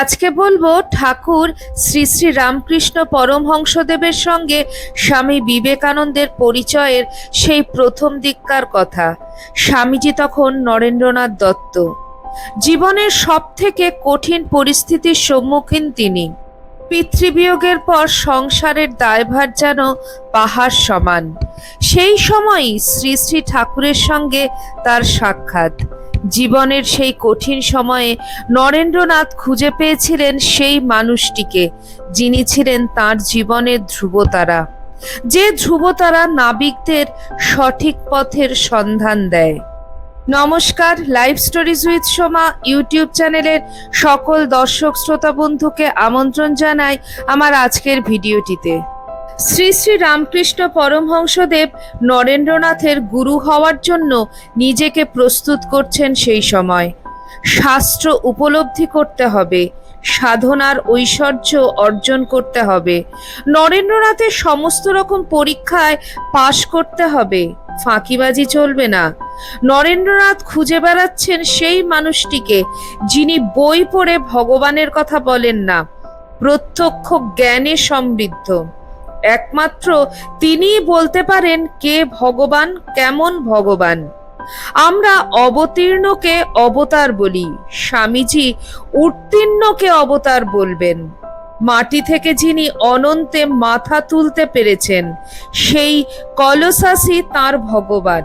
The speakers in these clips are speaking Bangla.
আজকে বলব ঠাকুর শ্রী শ্রী রামকৃষ্ণ পরমহংসদেবের সঙ্গে স্বামী বিবেকানন্দের পরিচয়ের সেই প্রথম দিককার কথা। স্বামীজি তখন নরেন্দ্রনাথ দত্ত। জীবনের সব থেকে কঠিন পরিস্থিতির সম্মুখীন তিনি। পিতৃবিয়োগের পর সংসারের দায়ভার যেন পাহাড় সমান। সেই সময়ই শ্রী শ্রী ঠাকুরের সঙ্গে তার সাক্ষাৎ। জীবনের সেই কঠিন সময়ে নরেন্দ্রনাথ খুঁজে পেয়েছিলেন সেই মানুষটিকে, যিনি ছিলেন তার জীবনের ধ্রুবতারা। যে ধ্রুবতারা নাবিকদের সঠিক পথের সন্ধান দেয়। নমস্কার live stories with Soma, YouTube চ্যানেলের সকল দর্শক শ্রোতা বন্ধুকে আমন্ত্রণ জানাই আমার আজকের ভিডিওটিতে। শ্রী শ্রী রামকৃষ্ণ পরমহংসদেব নরেন্দ্রনাথের গুরু হওয়ার জন্য নিজেকে প্রস্তুত করছেন সেই সময়। শাস্ত্র উপলব্ধি করতে হবে, সাধনার ঐশ্বর্য অর্জন করতে হবে, নরেন্দ্রনাথের সমস্ত রকম পরীক্ষায় পাশ করতে হবে, ফাঁকিবাজি চলবে না। নরেন্দ্রনাথ খুঁজে বেড়াচ্ছেন সেই মানুষটিকে যিনি বই পড়ে ভগবানের কথা বলেন না, প্রত্যক্ষ জ্ঞানে সমৃদ্ধ। একমাত্র তিনিই বলতে পারেন কে ভগবান, কেমন ভগবান। আমরা অবতীর্ণকে অবতার বলি, স্বামীজি উত্তীর্ণকে অবতার বলবেন। মাটি থেকে যিনি অনন্তে মাথা তুলতে পেরেছেন, সেই কলসাসই তার ভগবান।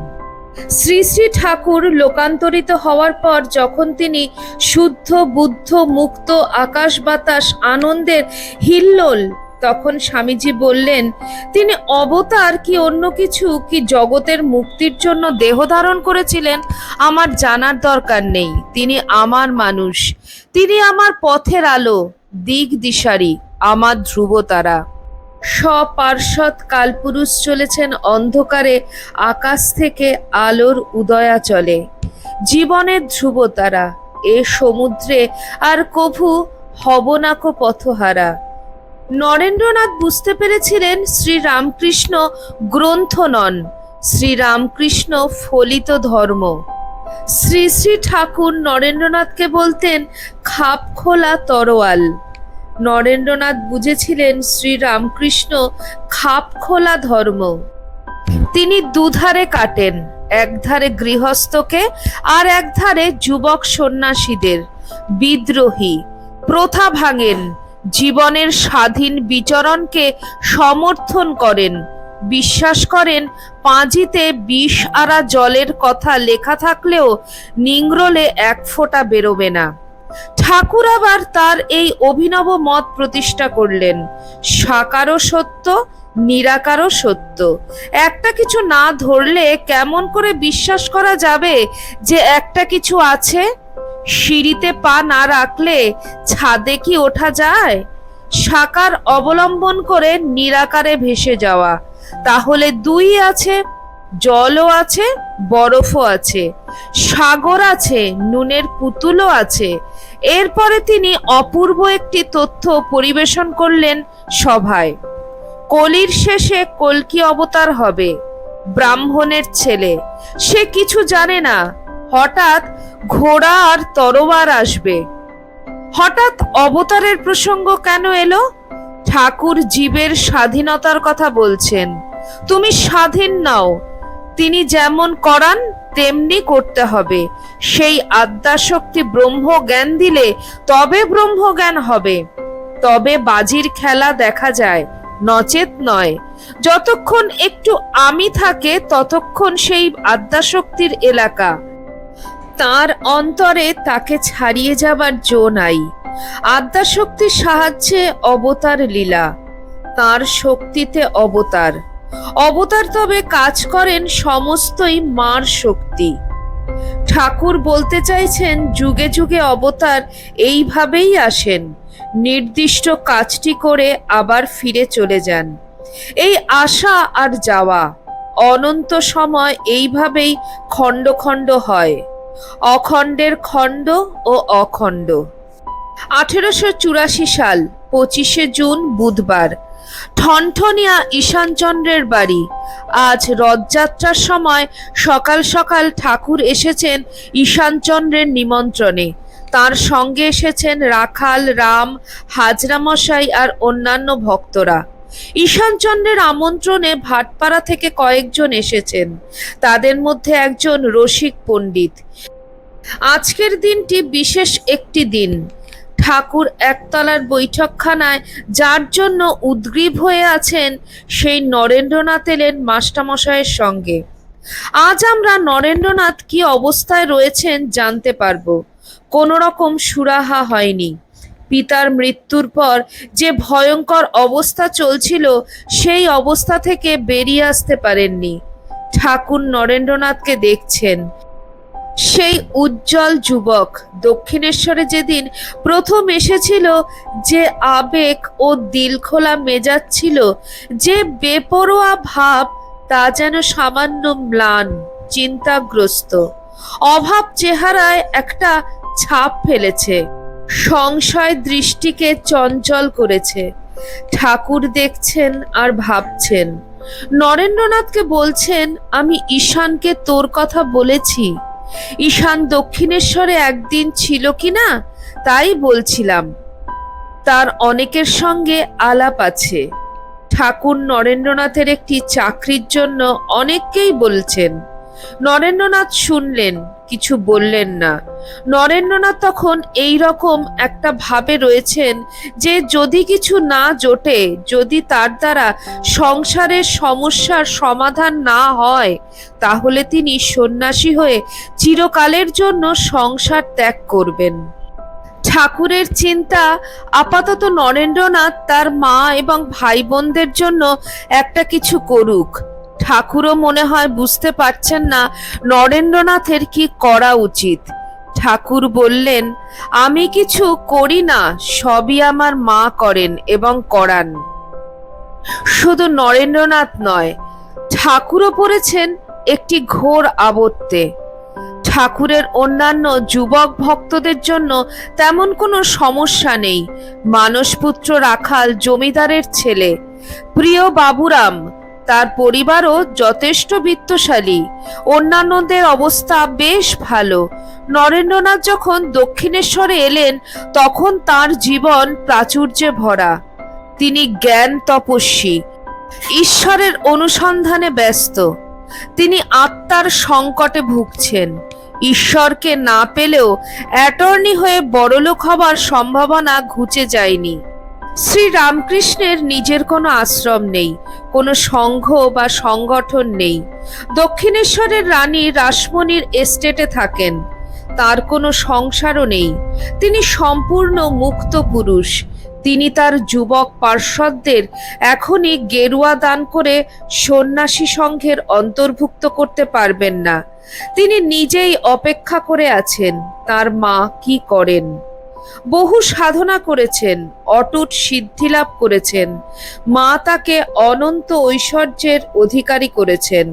শ্রী শ্রী ঠাকুর লোকান্তরিত হওয়ার পর যখন তিনি শুদ্ধ, বুদ্ধ, মুক্ত, আকাশ বাতাস, আনন্দের হিল্লোল তখন স্বামীজি বললেন, তিনি অবতার কি অন্য কিছু কি জগতের মুক্তির জন্য দেহ ধারণ করেছিলেন? আমার জানার দরকার নেই। তিনি আমার মানুষ। তিনি আমার পথের আলো, দিক দিশারি, আমার ধ্রুবতারা। সপার্শ্বদ কালপুরুষ চলেছেন অন্ধকারে, আকাশ থেকে আলোর উদয়া চলে। জীবনের ধ্রুবতারা, এ সমুদ্রে আর কভু হব না কো পথহারা। নরেন্দ্রনাথ বুঝতে পেরেছিলেন শ্রী রামকৃষ্ণ গ্রন্থ নন শ্রী রামকৃষ্ণ ফলিত ধর্ম। শ্রী শ্রী ঠাকুর নরেন্দ্রনাথকে বলতেন, খাপ খোলা তরোয়াল। নরেন্দ্রনাথ বুঝেছিলেন শ্রী রামকৃষ্ণ খাপ খোলা ধর্ম। তিনি দুধারে কাটেন, একধারে গৃহস্থকে আর একধারে যুবক সন্ন্যাসীদের। বিদ্রোহী, প্রথা ভাঙেন জীবনের স্বাধীন বিচরণকে সমর্থন করেন। বিশ্বাস করেন, পাঁজিতে বিষ আরা জলের কথা লেখা থাকলেও নিংরলে এক ফোঁটা বেরোবে না। ঠাকুর আবার তার এই অভিনব মত প্রতিষ্ঠা করলেন। সাকারও সত্য, নিরাকারও সত্য। একটা কিছু না ধরলে কেমন করে বিশ্বাস করা যাবে যে একটা কিছু আছে? সিঁড়িতে পা না রাখলে ছাদে কি ওঠা যায়? সাকার অবলম্বন করে নিরাকারে ভেসে যাওয়া। তাহলে দুই আছে, জলও আছে, বরফও আছে। সাগর আছে, নুনের পুতুলও আছে। এরপরে তিনি অপূর্ব একটি তথ্য পরিবেশন করলেন সভায়। কলির শেষে কলকি অবতার হবে, ব্রাহ্মণের ছেলে। সে কিছু জানে না হঠাৎ ঘোড়া আর তরোয়ার আসবে। হঠাৎ অবতারের প্রসঙ্গ কেন এলো? ঠাকুর জীবের স্বাধীনতার কথা বলছেন। তুমি স্বাধীন নাও। তিনি যেমন করান, তেমনি করতে হবে। সেই আদ্যাশক্তি ব্রহ্ম জ্ঞান দিলে তবে ব্রহ্ম জ্ঞান হবে। তবে বাজির খেলা দেখা যায়, নচেত নয়। যতক্ষণ একটু আমি থাকে, ততক্ষণ সেই আদ্যাশক্তির এলাকা। তার অন্তরে তাকে ছাড়িয়ে যাবার জো নাই। আদ্যাশক্তির সাহায্যে অবতার লীলা, তার শক্তিতে অবতার। অবতার তবে কাজ করেন সমস্তই মার শক্তি। ঠাকুর বলতে চাইছেন, যুগে যুগে অবতার এইভাবেই আসেন, নির্দিষ্ট কাজটি করে আবার ফিরে চলে যান। এই আসা আর যাওয়া অনন্ত সময় এইভাবেই খণ্ড খণ্ড হয়। অখণ্ডের খণ্ড ও অখণ্ড। আঠেরোশো চুরাশি সাল, পঁচিশে জুন, বুধবার। ঠনঠনিয়া ঈশানচন্দ্রের বাড়ি। আজ রথযাত্রার সময় সকাল সকাল ঠাকুর এসেছেন ঈশানচন্দ্রের নিমন্ত্রণে। তার সঙ্গে এসেছেন রাখাল, রাম হাজরা মশাই আর অন্যান্য ভক্তরা। ঈশানচন্দ্রের আমন্ত্রণে ভাটপাড়া থেকে কয়েকজন এসেছেন। তাদের মধ্যে একজন রসিক পণ্ডিত। আজকের দিনটি বিশেষ একটি দিন। ঠাকুর একতলার বৈঠকখানায় যার জন্য উদ্গ্রীব হয়ে আছেন সেই নরেন্দ্রনাথ এলেন মাস্টারমশাইয়ের সঙ্গে। আজ আমরা নরেন্দ্রনাথ কি অবস্থায় রয়েছেন জানতে পারব। কোনো রকম সুরাহা হয়নি। পিতার মৃত্যুর পর যে ভয়ঙ্কর অবস্থা চলছিল, সেই অবস্থা থেকে বেরিয়ে আসতে পারেননি। ঠাকুর নরেন্দ্রনাথকে দেখছেন। সেই উজ্জ্বল যুবক দক্ষিণেশ্বরে যেদিন প্রথম এসেছিল, যে আবেগ ও দিলখোলা মেজাজ ছিল, যে বেপরোয়া ভাব, তা যেন সামান্য ম্লান, চিন্তাগ্রস্ত। অভাব চেহারায় একটা ছাপ ফেলেছে। সংশয় দৃষ্টিকে চঞ্চল করেছে। ঠাকুর দেখছেন আর ভাবছেন। নরেন্দ্রনাথকে বলছেন, আমি ঈশানকে তোর কথা বলেছি। ঈশান দক্ষিণেশ্বরে একদিন ছিল কি না, তাই বলছিলাম। তার অনেকের সঙ্গে আলাপ আছে। ঠাকুর নরেন্দ্রনাথের একটি চাকরির জন্য অনেককেই বলছেন। নরেন্দ্রনাথ শুনলেন, কিছু বললেন না। নরেন্দ্রনাথ তখন এই রকম একটা ভাবে রয়েছেন যে যদি কিছু না জোটে, যদি তার দ্বারা সংসারের সমস্যার সমাধান না হয়, তাহলে তিনি সন্ন্যাসী হয়ে চিরকালের জন্য সংসার ত্যাগ করবেন। ঠাকুরের চিন্তা আপাতত নরেন্দ্রনাথ তার মা এবং ভাই বোনদের জন্য একটা কিছু করুক। ঠাকুরও মনে হয় বুঝতে পারছেন না নরেন্দ্রনাথের কি করা উচিত। ঠাকুর বললেন, আমি কিছু করি না, সবই আমার মা করেন এবং করান। শুধু নরেন্দ্রনাথ নয়, ঠাকুরও পড়েছেন একটি ঘোর আবর্তে ঠাকুরের অন্যান্য যুবক ভক্তদের জন্য তেমন কোনো সমস্যা নেই। মানসপুত্র রাখাল জমিদারের ছেলে। প্রিয় বাবুরাম তার পরিবারও যথেষ্ট বিত্তশালী। অন্যান্যদের অবস্থা বেশ ভালো। নরেন্দ্রনাথ যখন দক্ষিণেশ্বরে এলেন, তখন তার জীবন প্রাচুর্যে ভরা। তিনি জ্ঞান তপস্বী, ঈশ্বরের অনুসন্ধানে ব্যস্ত। তিনি আত্মার সংকটে ভুগছেন। ঈশ্বরকে না পেলেও অ্যাটর্নি হয়ে বড়লোক হবার সম্ভাবনা ঘুচে যায়নি। শ্রী রামকৃষ্ণের নিজের কোনো আশ্রম নেই, কোনো সংঘ বা সংগঠন নেই। দক্ষিণেশ্বরের রানী রাসমণির এস্টেটে থাকেন। তার কোনো সংসারও নেই। তিনি সম্পূর্ণ মুক্ত পুরুষ। তিনি তার যুবক পার্শ্বদের এখনই গেরুয়া দান করে সন্ন্যাসী সংঘের অন্তর্ভুক্ত করতে পারবেন না। তিনি নিজেই অপেক্ষা করে আছেন, তার মা কি করেন? বহু সাধনা করেছেন, অটুট সিদ্ধিলাভ করেছেন, মা তাকে অনন্ত ঐশ্বর্যের অধিকারী করেছেন।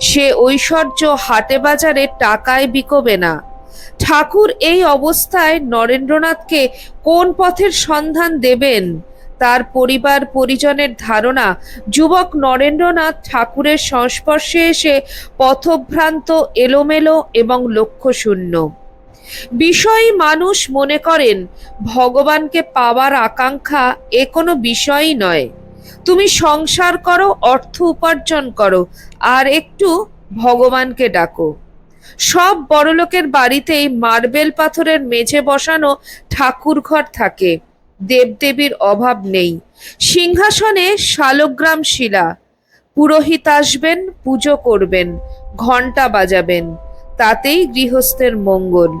সে ঐশ্বর্য হাটে বাজারে টাকায় বিকবে না। ঠাকুর এই অবস্থায় নরেন্দ্রনাথকে কোন পথের সন্ধান দেবেন, তার পরিবার পরিজনের ধারণা যুবক নরেন্দ্রনাথ ঠাকুরের সংস্পর্শে এসে পথভ্রান্ত এলোমেলো এবং লক্ষ্যশূন্য। বিষয়ী মানুষ মনে করেন, ভগবানকে পাওয়ার আকাঙ্ক্ষা এ কোনো বিষয়ই নয়। তুমি সংসার করো, অর্থ উপার্জন করো, আর একটু ভগবানকে ডাকো। সব বড়লোকের বাড়িতেই মার্বেল পাথরের মেঝে বসানো ঠাকুর ঘর থাকে। দেবদেবীর অভাব নেই। সিংহাসনে শালগ্রাম শিলা। পুরোহিত আসবেন, পুজো করবেন ঘণ্টা বাজাবেন, তাতেই গৃহস্থের মঙ্গল।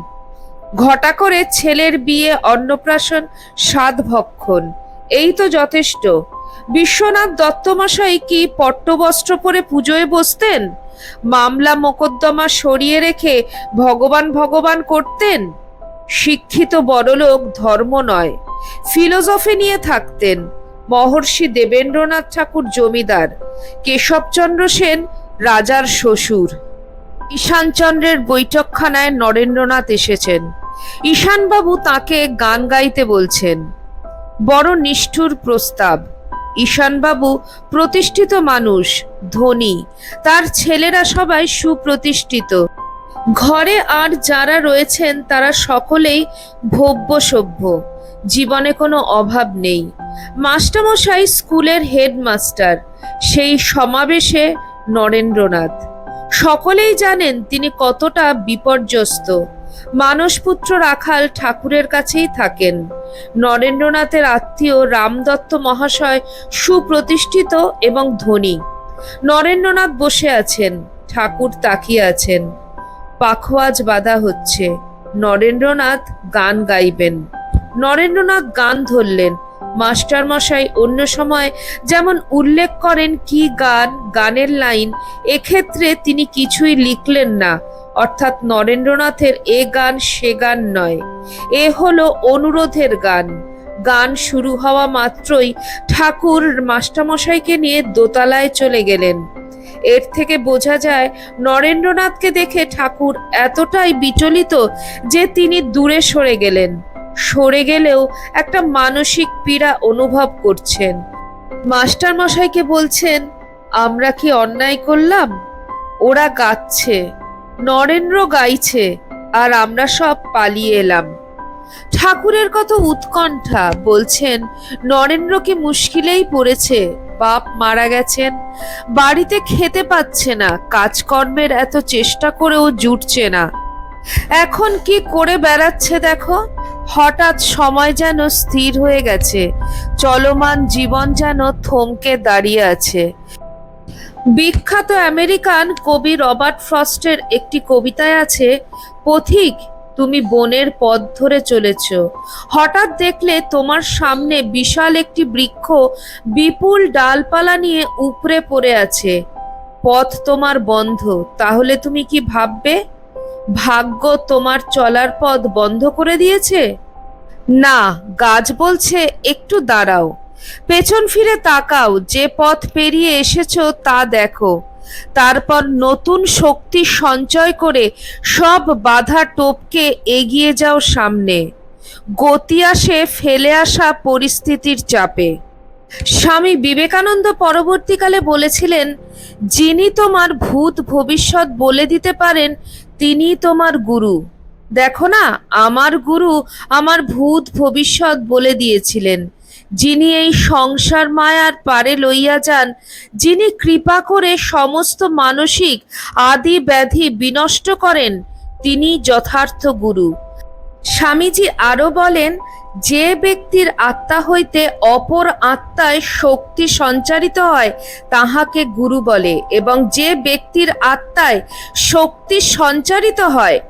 ঘটা করে ছেলের বিয়ে, অন্নপ্রাশন সাত ভক্ষণ এই তো যথেষ্ট। বিশ্বনাথ দত্তমশাই কি পট্টবস্ত্র পরে পুজোয় বসতেন? মামলা মোকদ্দমা সরিয়ে রেখে ভগবান ভগবান করতেন? শিক্ষিত বড়লোক ধর্ম নয়, ফিলোসফি নিয়ে থাকতেন। মহর্ষি দেবেন্দ্রনাথ ঠাকুর জমিদার, কেশবচন্দ্র সেন রাজার শ্বশুর। ঈশানচন্দ্রের বৈঠকখানায় নরেন্দ্রনাথ এসেছেন। ঈশানবাবু তাকে গান গাইতে বলছেন। বড় নিষ্ঠুর প্রস্তাব। ঈশানবাবু প্রতিষ্ঠিত মানুষ, ধনী। তার ছেলেরা সবাই সুপ্রতিষ্ঠিত। ঘরে আর যারা রয়েছেন তারা সকলেই ভব্য সভ্য জীবনে কোনো অভাব নেই। মাস্টারমশাই স্কুলের হেডমাস্টার। সেই সমাবেশে নরেন্দ্রনাথ। সকলেই জানেন তিনি কতটা বিপর্যস্ত। মানসপুত্র রাখাল ঠাকুরের কাছেই থাকেন। নরেন্দ্রনাথের আত্মীয় রামদত্ত মহাশয় সুপ্রতিষ্ঠিত এবং ধনী। নরেন্দ্রনাথ বসে আছেন, ঠাকুর তাকিয়ে আছেন। পাখোয়াজ বাধা হচ্ছে। নরেন্দ্রনাথ গান গাইবেন। নরেন্দ্রনাথ গান ধরলেন। মাস্টারমশাই অন্য সময় যেমন উল্লেখ করেন কি গান, গানের লাইন, এক্ষেত্রে তিনি কিছুই লিখলেন না। অর্থাৎ নরেন্দ্রনাথের এ গান সে গান নয়। এ হলো অনুরোধের গান। গান শুরু হওয়া মাত্রই ঠাকুর মাস্টারমশাইকে নিয়ে দোতলায় চলে গেলেন। এর থেকে বোঝা যায়, নরেন্দ্রনাথকে দেখে ঠাকুর এতটাই বিচলিত যে তিনি দূরে সরে গেলেন। সরে গেলেও একটা মানসিক পীড়া অনুভব করছেন। মাস্টার মশাইকে বলছেন, আমরা কি অন্যায় করলাম? ওরা গাচ্ছে, নরেন্দ্র গাইছে, আর আমরা সব পালিয়ে এলাম। ঠাকুরের কত উৎকণ্ঠা, বলছেন, নরেন্দ্র কি মুশকিলেই পড়েছে, বাপ মারা গেছেন, বাড়িতে খেতে পাচ্ছে না, কাজকর্মের এত চেষ্টা করেও জুটছে না। এখন কি করে বেড়াচ্ছে দেখো হঠাৎ সময় যেন স্থির হয়ে গেছে, চলমান জীবন যেন থমকে দাঁড়িয়ে আছে। বিখ্যাত আমেরিকান কবি রবার্ট ফ্রস্টের একটি কবিতায় আছে, পথিক, তুমি বনের পথ ধরে চলেছ। হঠাৎ দেখলে তোমার সামনে বিশাল একটি বৃক্ষ বিপুল ডালপালা নিয়ে উপরে পড়ে আছে। পথ তোমার বন্ধ, তাহলে তুমি কি ভাববে? ভাগ্য তোমার চলার পথ বন্ধ করে দিয়েছে? না, গাছ বলছে, একটু দাঁড়াও। পেছন ফিরে তাকাও, যে পথ পেরিয়ে এসেছ তা দেখো। তারপর নতুন শক্তি সঞ্চয় করে সব বাধা টপকে এগিয়ে যাও সামনে। গতি আসে ফেলে আসা পরিস্থিতির চাপে। স্বামী বিবেকানন্দ পরবর্তীকালে বলেছিলেন, যিনি তোমার ভূত ভবিষ্যৎ বলে দিতে পারেন তিনি তোমার গুরু। দেখো না, আমার গুরু আমার ভূত ভবিষ্যৎ বলে দিয়েছিলেন। যিনি এই সংসার মায়ার পারে লইয়া যান, যিনি কৃপা করে সমস্ত মানসিক আদি ব্যাধি বিনষ্ট করেন, তিনি যথার্থ গুরু। স্বামীজি আরও বলেন, যে ব্যক্তির আত্মা হইতে অপর আত্মায় শক্তি সঞ্চারিত হয়, তাহাকে গুরু বলে, এবং যে ব্যক্তির আত্মায় শক্তি সঞ্চারিত হয়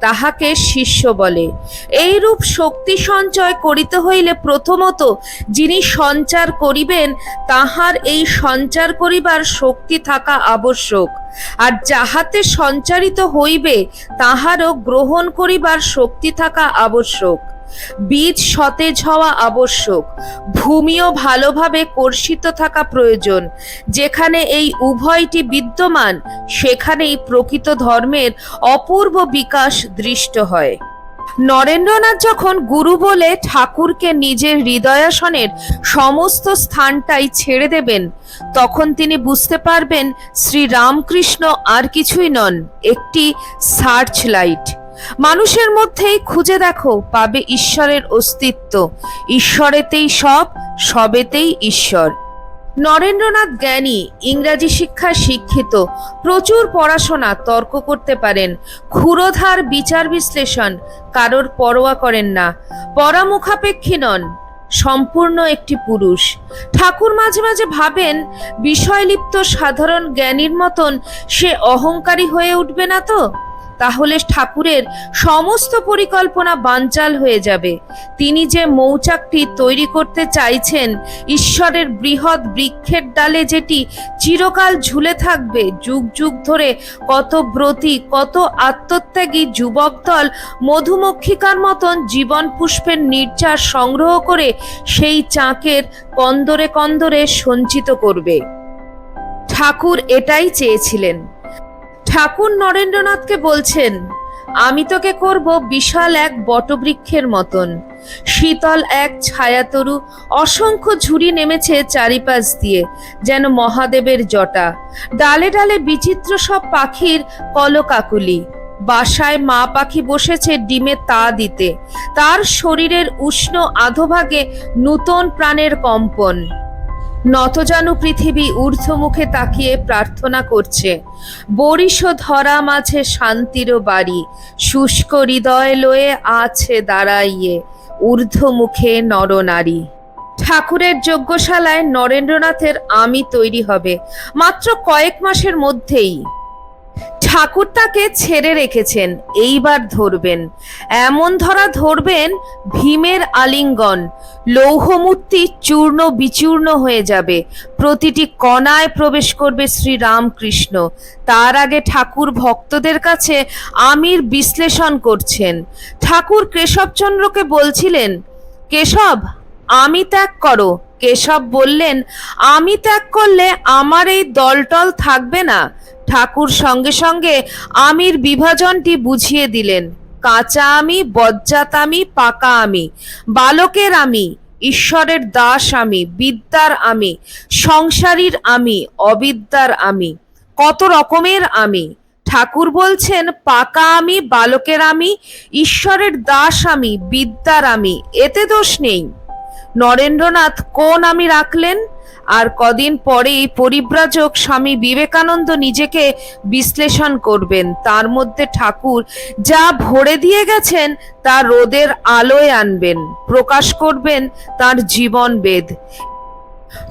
তাহাকে শিষ্য বলে। এইরূপ শক্তি সঞ্চয় করিতে হইলে প্রথমত যিনি সঞ্চার করিবেন, তাহার এই সঞ্চার করিবার শক্তি থাকা আবশ্যক। আর যাহাতে সঞ্চারিত হইবে, তাহারও গ্রহণ করিবার শক্তি থাকা আবশ্যক। বীজ সতেজ হওয়া আবশ্যক। ভূমিও ভালোভাবে কর্ষিত থাকা প্রয়োজন। যেখানে এই উভয়টি বিদ্যমান, সেখানেই প্রকৃত ধর্মের অপূর্ব বিকাশ দৃষ্ট হয়। নরেন্দ্রনাথ যখন গুরু বলে ঠাকুরকে নিজের হৃদয়াসনের সমস্ত স্থানটাই ছেড়ে দেবেন, তখন তিনি বুঝতে পারবেন শ্রী রামকৃষ্ণ আর কিছুই নন, একটি সার্চ লাইট মানুষের মধ্যেই খুঁজে দেখো পাবে ঈশ্বরের অস্তিত্ব। ঈশ্বরেতেই সব, সবেতেই ঈশ্বর। নরেন্দ্রনাথ জ্ঞানী, ইংরাজি শিক্ষায় শিক্ষিত, প্রচুর পড়াশোনা তর্ক করতে পারেন। ক্ষুরোধার বিচার বিশ্লেষণ কারোর পরোয়া করেন না। পরামুখাপেক্ষী নন, সম্পূর্ণ একটি পুরুষ। ঠাকুর মাঝে মাঝে ভাবেন, বিষয়লিপ্ত সাধারণ জ্ঞানীর মতন সে অহংকারী হয়ে উঠবে না তো? তাহলে ঠাকুরের সমস্ত পরিকল্পনা বানচাল হয়ে যাবে। তিনি যে মৌচাকটি তৈরি করতে চাইছেন, ঈশ্বরের বৃহৎ বৃক্ষের ডালে যেটি চিরকাল ঝুলে থাকবে, যুগ যুগ ধরে কত ব্রতী, কত আত্মত্যাগী যুবক দল মধুমক্ষিকার মতন জীবন পুষ্পের নির্যাস সংগ্রহ করে সেই চাঁকের কন্দরে কন্দরে সঞ্চিত করবে। ঠাকুর এটাই চেয়েছিলেন। ঠাকুর নরেন্দ্রনাথকে বলছেন, আমি তোকে করব বিশাল এক বটবৃক্ষের মতন। শীতল এক ছায়াতরু অসংখ্য ঝুড়ি নেমেছে চারিপাশ দিয়ে, যেন মহাদেবের জটা। ডালে ডালে বিচিত্র সব পাখির কলকাকুলি। বাসায় মা পাখি বসেছে ডিমে তা দিতে। তার শরীরের উষ্ণ আধোভাগে নূতন প্রাণের কম্পন। নতজানু পৃথিবী ঊর্ধ্বমুখে তাকিয়ে প্রার্থনা করছে। বরিশ ধরা মাঝে শান্তির বাড়ি, শুষ্ক হৃদয় লয়ে আছে দাঁড়াইয়ে ঊর্ধ্বমুখে নরনারী। ঠাকুরের যজ্ঞশালায় নরেন্দ্রনাথের আমি তৈরি হবে, মাত্র কয়েক মাসের মধ্যেই। ঠাকুর তাকে ছেড়ে রেখেছেন, এইবার ধরবেন। এমন ধরা ধরবেন, ভীমের আলিঙ্গন, লৌহমূর্তি চূর্ণ বিচূর্ণ হয়ে যাবে। প্রতিটি কণায় প্রবেশ করবে শ্রী রামকৃষ্ণ তার আগে ঠাকুর ভক্তদের কাছে আমির বিশ্লেষণ করছেন। ঠাকুর কেশবচন্দ্রকে বলছিলেন, কেশব, আমি ত্যাগ করো। কেশব বললেন, আমি ত্যাগ করলে আমার এই দলটল থাকবে না। ঠাকুর সঙ্গে সঙ্গে আমির বিভাজনটি বুঝিয়ে দিলেন। কাঁচা আমি, বজ্জাত আমি, পাকা আমি, বালকের আমি, ঈশ্বরের দাস আমি, বিদ্যার আমি, সংসারীর আমি, অবিদ্যার আমি, কত রকমের আমি। ঠাকুর বলছেন, পাকা আমি, বালকের আমি, ঈশ্বরের দাস আমি, বিদ্যার আমি, এতে দোষ নেই। নরেন্দ্রনাথ কোন আমি রাখলেন? আর কদিন পরেই পরিব্রাজক স্বামী বিবেকানন্দ নিজেকে বিশ্লেষণ করবেন। তার মধ্যে ঠাকুর যা ভরে দিয়ে গেছেন, তা রোদের আলোয় আনবেন, প্রকাশ করবেন তার জীবন বেদ।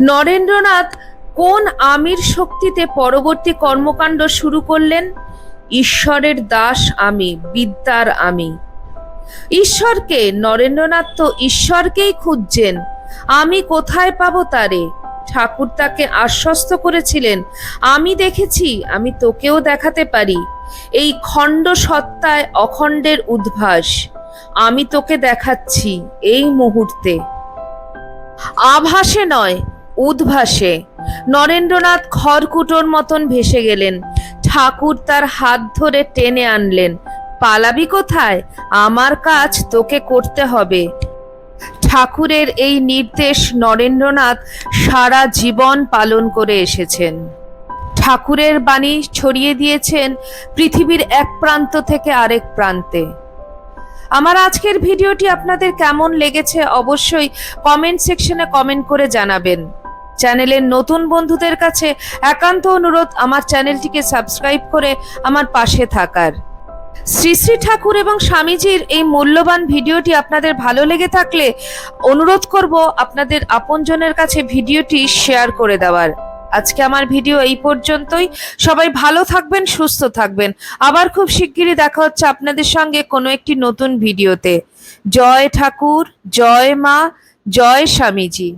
নরেন্দ্রনাথ কোন আমির শক্তিতে পরবর্তী কর্মকাণ্ড শুরু করলেন? ঈশ্বরের দাস আমি, বিদ্যার আমি। ঈশ্বরকে, নরেন্দ্রনাথ তো ঈশ্বরকেই খুঁজছেন। আমি কোথায় পাবো তারে? ঠাকুর তাকে আশ্বস্ত করেছিলেন, আমি দেখেছি, আমি তোকেও দেখাতে পারি। এই খণ্ড সত্তায় অখণ্ডের উদ্ভাস, আমি তোকে দেখাচ্ছি এই মুহূর্তে। আভাসে নয়, উদ্ভাসে। নরেন্দ্রনাথ খড়কুটোর মতন ভেসে গেলেন। ঠাকুর তার হাত ধরে টেনে আনলেন। পালাবি কোথায়? আমার কাজ তোকে করতে হবে। ঠাকুরের এই নির্দেশ নরেন্দ্রনাথ সারা জীবন পালন করে এসেছেন। ঠাকুরের বাণী ছড়িয়ে দিয়েছেন পৃথিবীর এক প্রান্ত থেকে আরেক প্রান্তে। আমার আজকের ভিডিওটি আপনাদের কেমন লেগেছে অবশ্যই কমেন্ট সেকশনে কমেন্ট করে জানাবেন। চ্যানেলের নতুন বন্ধুদের কাছে একান্ত অনুরোধ আমার চ্যানেলটিকে সাবস্ক্রাইব করে আমার পাশে থাকার। শ্রী শ্রী ঠাকুর এবং স্বামীজির এই মূল্যবান ভিডিওটি আপনাদের ভালো লেগে থাকলে অনুরোধ করব আপনাদের আপনজনের কাছে ভিডিওটি শেয়ার করে দেওয়ার। আজকে আমার ভিডিও এই পর্যন্তই। সবাই ভালো থাকবেন, সুস্থ থাকবেন। আবার খুব শিগগিরই দেখা হচ্ছে আপনাদের সঙ্গে কোনো একটি নতুন ভিডিওতে। জয় ঠাকুর, জয় মা, জয় স্বামীজি।